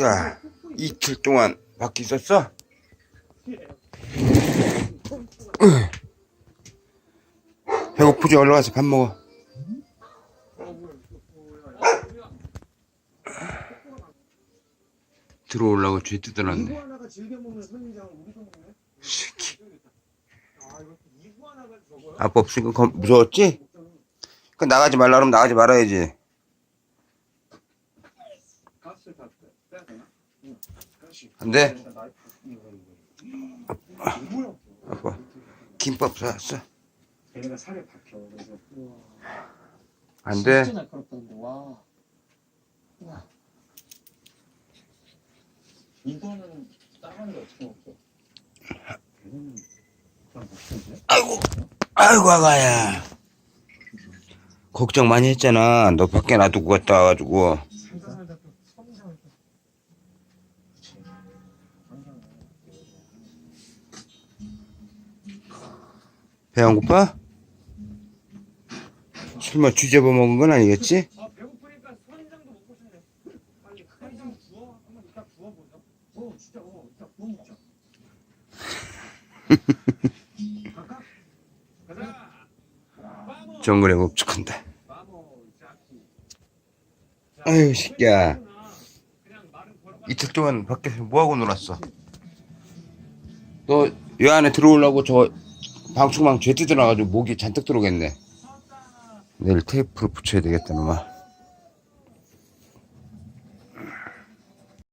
야, 이틀 동안 밖에 있었어? 배고프지? 올라가서 밥 먹어. 들어오려고 죄 뜯어놨네. 새끼. 아빠 없으니까 겁- 무서웠지? 그 나가지 말라 그러면 나가지 말아야지. 가스 다 빼야 되나? 응. 가시. 안 돼? 일단 나이프 이거 이거. 뭐야? 아빠, 김밥 사왔어. 얘네가 살에 박혀. 그래서 안 돼? 진짜 날카롭다는데 와. 와. 이거는 따가는 게 어떻게 먹죠? 얘는 그냥 먹던데? 아이고, 아이고, 아가야. 걱정 많이 했잖아. 너 밖에 놔두고 갔다 와가지고. 성장을 또. 그치. 성장을. 배안 고파? 설마 쥐잡아 먹은 건 아니겠지? 아 배고프니까 선인장도 먹고 싶네. 빨리 선인장 구워. 한번 이따 구워보자. 어 진짜 어 이따 구워 먹자. 갈까? 가자. 정글에 자키. 아유, 새끼야. 이틀 동안 밖에서 뭐하고 놀았어? 너이 안에 들어오려고 저 방충망 죄 뜯어놔가지고 목이 잔뜩 들어오겠네. 내일 테이프를 붙여야 되겠다, 놈아.